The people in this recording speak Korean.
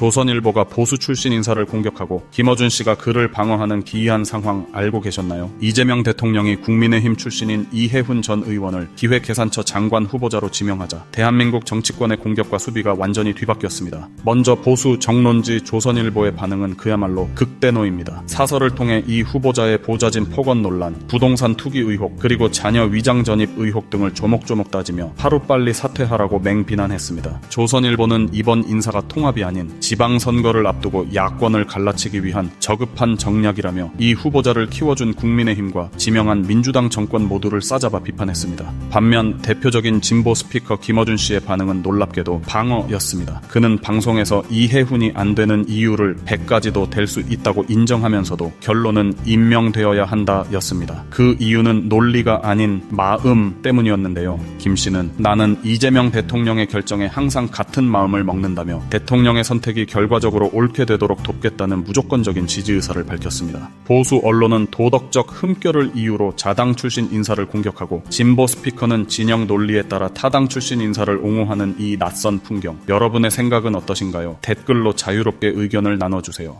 조선일보가 보수 출신 인사를 공격하고 김어준 씨가 그를 방어하는 기이한 상황 알고 계셨나요? 이재명 대통령이 국민의힘 출신인 이해훈 전 의원을 기획계산처 장관 후보자로 지명하자 대한민국 정치권의 공격과 수비가 완전히 뒤바뀌었습니다. 먼저 보수 정론지 조선일보의 반응은 그야말로 극대노입니다. 사설을 통해 이 후보자의 보좌진 폭언 논란, 부동산 투기 의혹, 그리고 자녀 위장 전입 의혹 등을 조목조목 따지며 하루빨리 사퇴하라고 맹비난했습니다. 조선일보는 이번 인사가 통합이 아닌 지방선거를 앞두고 야권을 갈라치기 위한 저급한 정략이라며 이 후보자를 키워준 국민의힘과 지명한 민주당 정권 모두를 싸잡아 비판했습니다. 반면 대표적인 진보 스피커 김어준 씨의 반응은 놀랍게도 방어였습니다. 그는 방송에서 이해훈이 안 되는 이유를 100가지도 될 수 있다고 인정하면서도 결론은 임명되어야 한다였습니다. 그 이유는 논리가 아닌 마음 때문이었는데요. 김 씨는 나는 이재명 대통령의 결정에 항상 같은 마음을 먹는다며 대통령의 선택이 결과적으로 옳게 되도록 돕겠다는 무조건적인 지지 의사를 밝혔습니다. 보수 언론은 도덕적 흠결을 이유로 자당 출신 인사를 공격하고 진보 스피커는 진영 논리에 따라 타당 출신 인사를 옹호하는 이 낯선 풍경. 여러분의 생각은 어떠신가요? 댓글로 자유롭게 의견을 나눠주세요.